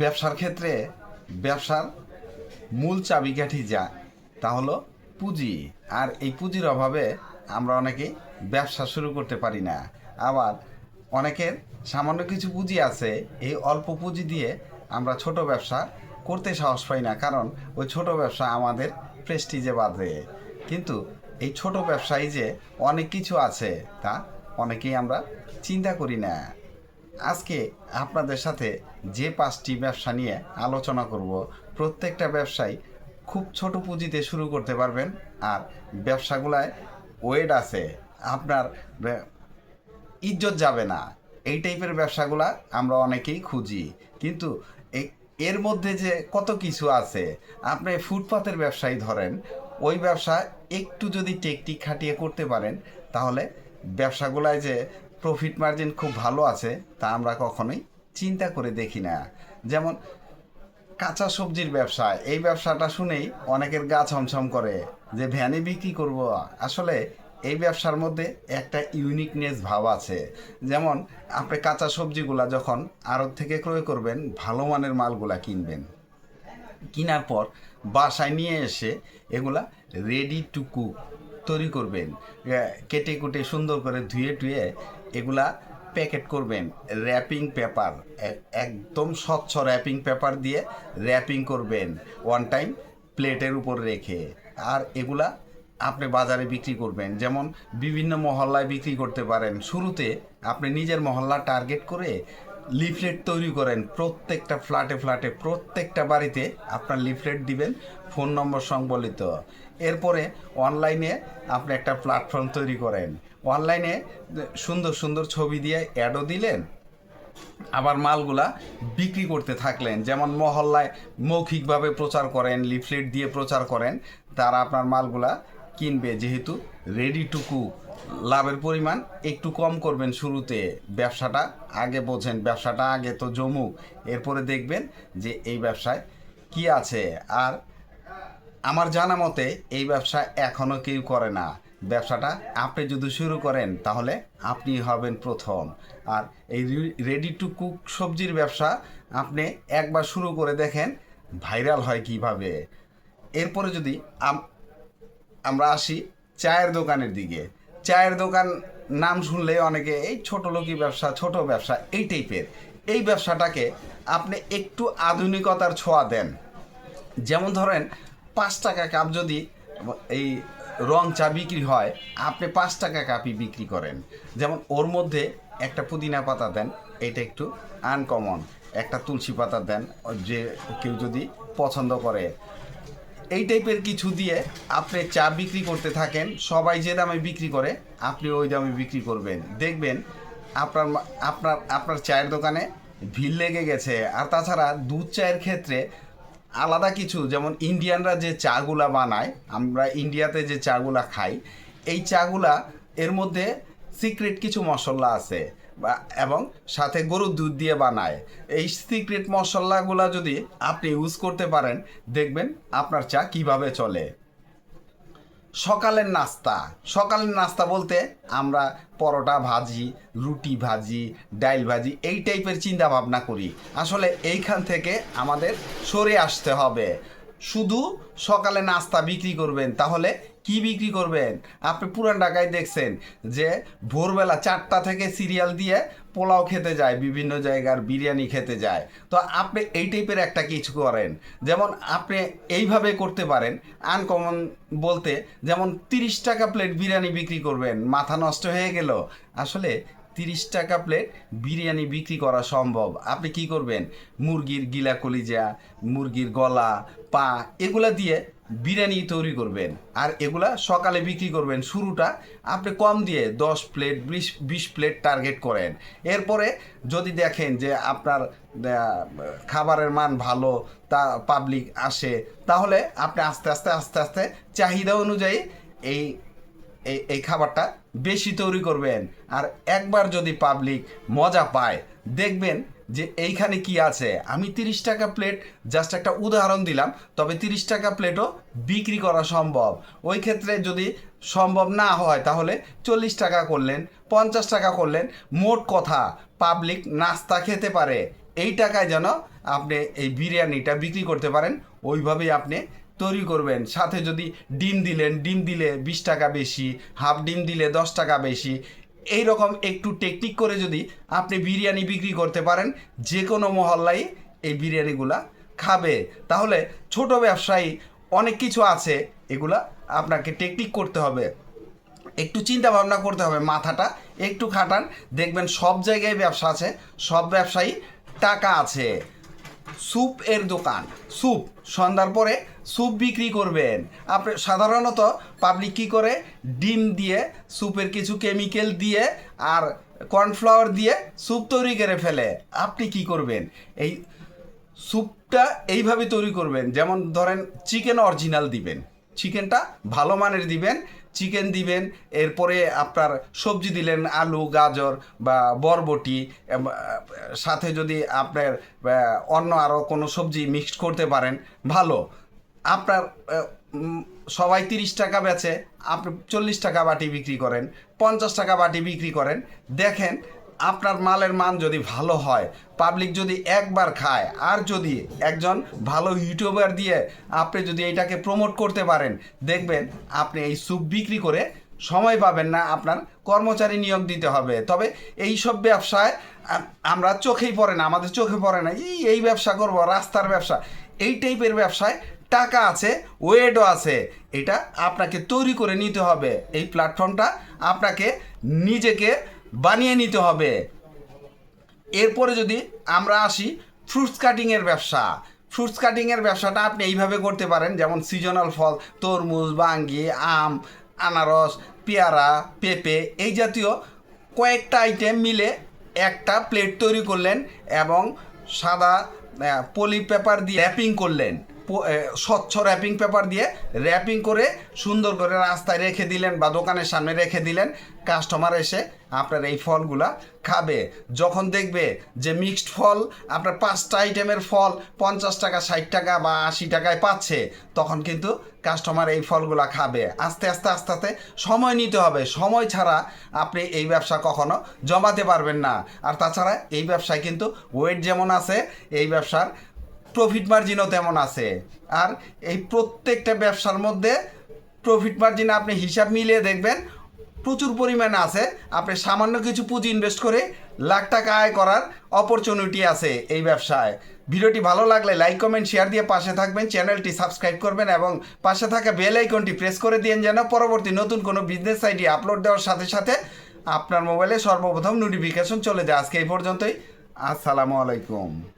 ব্যবসার ক্ষেত্রে ব্যবসার মূল চাবিকাঠি যা, তা হলো পুঁজি। আর এই পুঁজির অভাবে আমরা অনেকেই ব্যবসা শুরু করতে পারি না। আবার অনেকের সামান্য কিছু পুঁজি আছে, এই অল্প পুঁজি দিয়ে আমরা ছোট ব্যবসা করতে সাহস পাই না, কারণ ওই ছোট ব্যবসা আমাদের প্রেস্টিজে বাঁধে। কিন্তু এই ছোট ব্যবসায়ী যে অনেক কিছু আছে, তা অনেকেই আমরা চিন্তা করি না। আজকে আপনাদের সাথে যে পাঁচটি ব্যবসা নিয়ে আলোচনা করব, প্রত্যেকটা ব্যবসায় খুব ছোট পুঁজিতে শুরু করতে পারবেন আর ব্যবসাগুলায় ওয়েট আছে, আপনার ইজ্জত যাবে না। এই টাইপের ব্যবসাগুলা আমরা অনেকেই খুঁজি। কিন্তু এর মধ্যে যে কত কিছু আছে, আপনি ফুটপাতের ব্যবসায়ী ধরেন, ওই ব্যবসা একটু যদি টেকটিক খাটিয়ে করতে পারেন, তাহলে ব্যবসাগুলায় যে প্রফিট মার্জিন খুব ভালো আছে, তা আমরা কখনোই চিন্তা করে দেখি না। যেমন কাঁচা সবজির ব্যবসা, এই ব্যবসাটা শুনেই অনেকের গা ছমছম করে যে ভ্যানে বিক্রি করব। আসলে এই ব্যবসার মধ্যে একটা ইউনিকনেস ভাব আছে। যেমন আপনি কাঁচা সবজিগুলা যখন আড়ত থেকে ক্রয় করবেন, ভালো মানের মালগুলা কিনবেন। কেনার পর বাসায় নিয়ে এসে এগুলা রেডি টু কুক তৈরি করবেন। কেটে কুটে সুন্দর করে ধুয়ে টুয়ে এগুলা প্যাকেট করবেন র্যাপিং পেপার একদম স্বচ্ছ র্যাপিং পেপার দিয়ে র্যাপিং করবেন ওয়ান টাইম প্লেটের উপর রেখে। আর এগুলা আপনি বাজারে বিক্রি করবেন, যেমন বিভিন্ন মহল্লায় বিক্রি করতে পারেন। শুরুতে আপনি নিজের মহল্লা টার্গেট করে লিফলেট তৈরি করেন প্রত্যেকটা ফ্ল্যাটে ফ্ল্যাটে প্রত্যেকটা বাড়িতে আপনার লিফলেট দিবেন, ফোন নম্বর সংবলিত। এরপরে অনলাইনে আপনি একটা প্ল্যাটফর্ম তৈরি করেন। অনলাইনে সুন্দর সুন্দর ছবি দিয়ে অ্যাডও দিলেন, আবার মালগুলা বিক্রি করতে থাকলেন। যেমন মহল্লায় মৌখিকভাবে প্রচার করেন, লিফলেট দিয়ে প্রচার করেন, তারা আপনার মালগুলা কিনবে যেহেতু রেডি টু কুক লাভের পরিমাণ একটু কম করবেন শুরুতে ব্যবসাটা। আগে বোঝেন ব্যবসাটা আগে তো জমুক এরপরে দেখবেন যে এই ব্যবসায় কি আছে। আর আমার জানা মতে এই ব্যবসা এখনও কেউ করে না। ব্যবসাটা আপনি যদি শুরু করেন তাহলে আপনি হবেন প্রথম। আর এই রেডি টু কুক সবজির ব্যবসা আপনি একবার শুরু করে দেখেন ভাইরাল হয় কীভাবে। এরপরে যদি আমরা আসি চায়ের দোকানের দিকে। চায়ের দোকান নাম শুনলে অনেকে, এই ছোট লোকই ব্যবসা, ছোট ব্যবসা। এই টাইপের। এই ব্যবসাটাকে আপনি একটু আধুনিকতার ছোঁয়া দেন। যেমন ধরেন, পাঁচ টাকা কাপ যদি এই রং চা বিক্রি হয়, আপনি পাঁচ টাকা কাপই বিক্রি করেন। যেমন ওর মধ্যে একটা পুদিনা পাতা দেন, এটা একটু আনকমন একটা তুলসী পাতা দেন, যে কেউ যদি পছন্দ করে। এই টাইপের কিছু দিয়ে আপনি চা বিক্রি করতে থাকেন, সবাই যে দামে বিক্রি করে, আপনি ওই দামে বিক্রি করবেন। দেখবেন আপনার আপনার আপনার চায়ের দোকানে ভিড় লেগে গেছে। আর তাছাড়া দুধ চায়ের ক্ষেত্রে আলাদা কিছু, যেমন ইন্ডিয়ানরা যে চাগুলা বানায়, আমরা ইন্ডিয়াতে যে চাগুলা খাই, এই চাগুলা এর মধ্যে সিক্রেট কিছু মশলা আছে। এবং সাথে গরুর দুধ দিয়ে বানায়। এই সিক্রেট মশলাগুলা যদি আপনি ইউজ করতে পারেন, দেখবেন আপনার চা কীভাবে চলে। সকালের নাস্তা। সকালের নাস্তা বলতে আমরা পরোটা ভাজি, রুটি ভাজি, ডাইল ভাজি, এই টাইপের চিন্তা ভাবনা করি। আসলে এইখান থেকে আমাদের সরে আসতে হবে। শুধু সকালে নাস্তা বিক্রি করবেন, তাহলে কি বিক্রি করবেন? আপনি পুরান ঢাকায় দেখছেন যে ভোরবেলা চারটা থেকে সিরিয়াল দিয়ে পোলাও খেতে যায়, বিভিন্ন জায়গার বিরিয়ানি খেতে যায়। তো আপনি এই টাইপের একটা কিছু করেন। যেমন আপনি এইভাবে করতে পারেন। আনকমন বলতে যেমন তিরিশ টাকা প্লেট বিরিয়ানি বিক্রি করবেন, মাথা নষ্ট হয়ে গেল। আসলে তিরিশ টাকা প্লেট বিরিয়ানি বিক্রি করা সম্ভব। আপনি কি করবেন? মুরগির গিলা কলিজা, মুরগির গলা, পা, এগুলা দিয়ে বিরিয়ানি তৈরি করবেন। আর এগুলা সকালে বিক্রি করবেন। শুরুটা আপনি কম দিয়ে দশ প্লেট বিশ বিশ প্লেট টার্গেট করেন। এরপরে যদি দেখেন যে আপনার খাবারের মান ভালো, তা পাবলিক আসে, তাহলে আপনি আস্তে আস্তে আস্তে আস্তে চাহিদা অনুযায়ী এই এই এই খাবারটা বেশি তৈরি করবেন। আর একবার যদি পাবলিক মজা পায়, দেখবেন যে এইখানে কি আছে। আমি তিরিশ টাকা প্লেট জাস্ট একটা উদাহরণ দিলাম, তবে তিরিশ টাকা প্লেটও বিক্রি করা সম্ভব। ওই ক্ষেত্রে যদি সম্ভব না হয়, তাহলে চল্লিশ টাকা করলেন, পঞ্চাশ টাকা করলেন, মোট কথা পাবলিক নাস্তা খেতে পারে। এই টাকায় যেন আপনি এই বিরিয়ানিটা বিক্রি করতে পারেন, ওইভাবেই আপনি তৈরি করবেন। সাথে যদি ডিম দিলেন, ডিম দিলে বিশ টাকা বেশি, হাফ ডিম দিলে দশ টাকা বেশি। এই রকম একটু টেকনিক করে যদি আপনি বিরিয়ানি বিক্রি করতে পারেন যে কোনো মহল্লায় এই বিরিয়ানিগুলা খাবে। তাহলে ছোট ব্যবসায়ী অনেক কিছু আছে, এগুলা আপনাকে টেকনিক করতে হবে। একটু চিন্তা ভাবনা করতে হবে, মাথাটা একটু খাটান। দেখবেন সব জায়গায় ব্যবসা আছে, সব ব্যবসায়ী টাকা আছে। স্যুপ এর দোকান। স্যুপ সন্ধ্যার পরে স্যুপ বিক্রি করবেন। আপনি সাধারণত পাবলিক কী করে? ডিম দিয়ে স্যুপের কিছু কেমিক্যাল দিয়ে আর কর্নফ্লাওয়ার দিয়ে স্যুপ তৈরি করে ফেলে। আপনি কি করবেন? এই স্যুপটা এইভাবে তৈরি করবেন। যেমন ধরেন চিকেন অরিজিনাল দিবেন। চিকেনটা ভালো মানের দিবেন। চিকেন দিবেন, এরপরে আপনার সবজি দিলেন আলু, গাজর বা বরবটি সাথে যদি আপনার অন্য আরও কোনো সবজি মিক্সড করতে পারেন, ভালো। আপনার সবাই তিরিশ টাকা বেচে, আপনি চল্লিশ টাকা বাটি বিক্রি করেন, পঞ্চাশ টাকা বাটি বিক্রি করেন। দেখেন আপনার মালের মান যদি ভালো হয় পাবলিক যদি একবার খায়, আর যদি একজন ভালো ইউটিউবার দিয়ে আপনি যদি এটাকে প্রমোট করতে পারেন, দেখবেন আপনি এই স্যুপ বিক্রি করে সময় পাবেন না আপনার কর্মচারী নিয়োগ দিতে হবে। তবে এই সব ব্যবসায় আমরা চোখেই পড়ে না, আমাদের চোখে পড়ে না, এই এই ব্যবসা করব, রাস্তার ব্যবসা। এই টাইপের ব্যবসায় টাকা আছে ওয়েটও আছে, এটা আপনাকে তৈরি করে নিতে হবে। এই প্ল্যাটফর্মটা আপনাকে নিজেকে বানিয়ে নিতে হবে। এরপরে যদি আমরা আসি ফ্রুটস কাটিংয়ের ব্যবসা। ফ্রুটস কাটিংয়ের ব্যবসাটা আপনি এইভাবে করতে পারেন, যেমন সিজনাল ফল, তরমুজ, বাঙ্গি, আম, আনারস, পেয়ারা, পেঁপে এই জাতীয় কয়েকটা আইটেম মিলে একটা প্লেট তৈরি করলেন এবং সাদা পলি পেপার দিয়ে র্যাপিং করলেন। স্বচ্ছ র্যাপিং পেপার দিয়ে র্যাপিং করে সুন্দর করে রাস্তায় রেখে দিলেন বা দোকানের সামনে রেখে দিলেন। কাস্টমার এসে আপনার এই ফলগুলা খাবে। যখন দেখবে যে মিক্সড ফল, আপনার পাঁচটা আইটেমের ফল পঞ্চাশ টাকা, ষাট টাকা বা আশি টাকায় পাচ্ছে, তখন কিন্তু কাস্টমার এই ফলগুলা খাবে। আস্তে আস্তে আস্তে আস্তে সময় নিতে হবে। সময় ছাড়া আপনি এই ব্যবসা কখনো জমাতে পারবেন না। আর তাছাড়া এই ব্যবসায় কিন্তু ওয়েট যেমন আছে, এই ব্যবসার প্রফিট মার্জিনও তেমন আছে। আর এই প্রত্যেকটা ব্যবসার মধ্যে প্রফিট মার্জিন আপনি হিসাব মিলিয়ে দেখবেন, প্রচুর পরিমাণে আছে। আপনি সামান্য কিছু পুঁজি ইনভেস্ট করে লাখ টাকা আয় করার অপরচুনিটি আছে এই ব্যবসায়। ভিডিওটি ভালো লাগলে লাইক কমেন্ট শেয়ার দিয়ে পাশে থাকবেন, চ্যানেলটি সাবস্ক্রাইব করবেন এবং পাশে থাকা বেল আইকনটি প্রেস করে দিন যেন পরবর্তী নতুন কোনো বিজনেস আইডি আপলোড দেওয়ার সাথে সাথে আপনার মোবাইলে সর্বপ্রথম নোটিফিকেশন চলে যায়। আজকে এই পর্যন্তই। আসসালামু আলাইকুম।